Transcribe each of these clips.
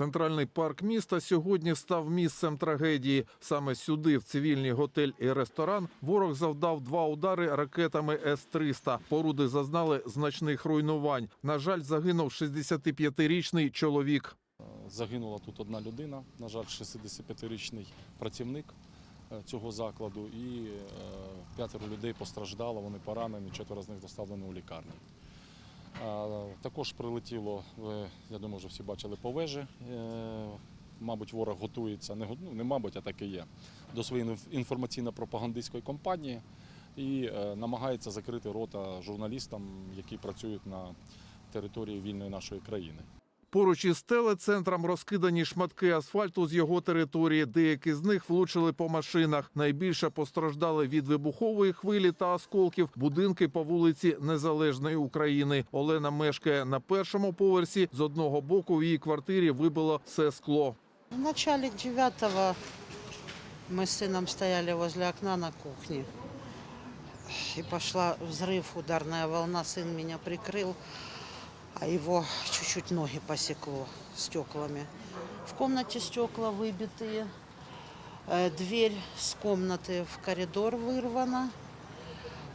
Центральний парк міста сьогодні став місцем трагедії. Саме сюди, в цивільний готель і ресторан, ворог завдав два удари ракетами С-300. Поруди зазнали значних руйнувань. На жаль, загинув 65-річний чоловік. Загинула тут одна людина, на жаль, 65-річний працівник е, цього закладу, і е, п'ятеро людей постраждало, вони поранені, четверо з них доставлені у лікарню. Також прилетіло, я думаю, вже всі бачили по вежі. Е, Мабуть, ворог готується, не, ну, не мабуть, а так і є, до своєї інформаційно-пропагандистської кампанії і е, намагається закрити рота журналістам, які працюють на території вільної нашої країни. Поруч із телецентром розкидані шматки асфальту з його території. Деякі з них влучили по машинах. Найбільше постраждали від вибухової хвилі та осколків будинки по вулиці Незалежної України. Олена мешкає на першому поверсі. З одного боку в її квартирі вибило все скло. В начале девятого мы с сыном стояли возле окна на кухне. И пошла взрыв, ударная волна. Сын меня прикрыл, а его чуть-чуть ноги посекло стеклами. В комнате стекла выбитые. Э, Дверь с комнаты в коридор вырвана.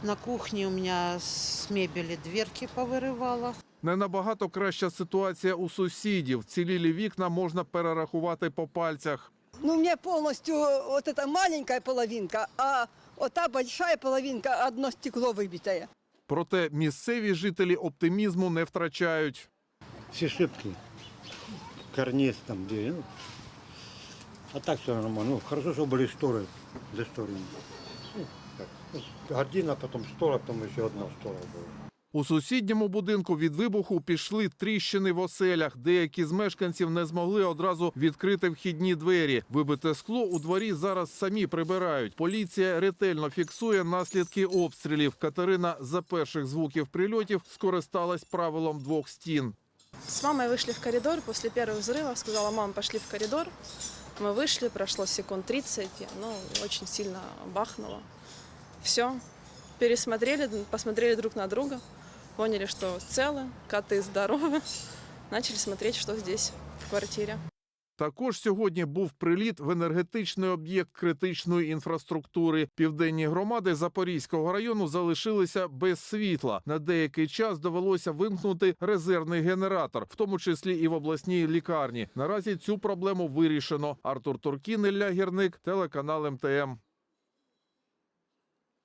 На кухне у меня с мебели дверки повырывала. Не набагато краща ситуація у сусідів. Цілілі вікна можна перерахувати по пальцях. Ну, у меня полностью вот эта маленькая половинка, а вот та большая половинка, одно стекло выбитое. Проте місцеві жителі оптимізму не втрачають. все шибки. Карниз там где. Ну, а так все нормально. Ну, хорошо, что были шторы. За шторами. Ну, так. Ну, Гордина, потом штора, потом еще одна штора была. У сусідньому будинку від вибуху пішли тріщини в оселях. Деякі з мешканців не змогли одразу відкрити вхідні двері. Вибите скло у дворі зараз самі прибирають. Поліція ретельно фіксує наслідки обстрілів. Катерина за перших звуків прильотів скористалась правилом двох стін. С мамой вышли в коридор после первых взрывов. Сказала, мам, пошли в коридор. Мы вышли, прошло секунд 30, ну, очень сильно бахнуло. Все, пересмотрели, посмотрели друг на друга, поняли, что целы, коты здоровы. Начали смотреть, что здесь в квартире. Також сьогодні був приліт в енергетичний об'єкт критичної інфраструктури. Південні громади Запорізького району залишилися без світла. На деякий час довелося вимкнути резервний генератор, в тому числі і в обласній лікарні. Наразі цю проблему вирішено. Артур Туркін, Ілля Гірник, телеканал МТМ.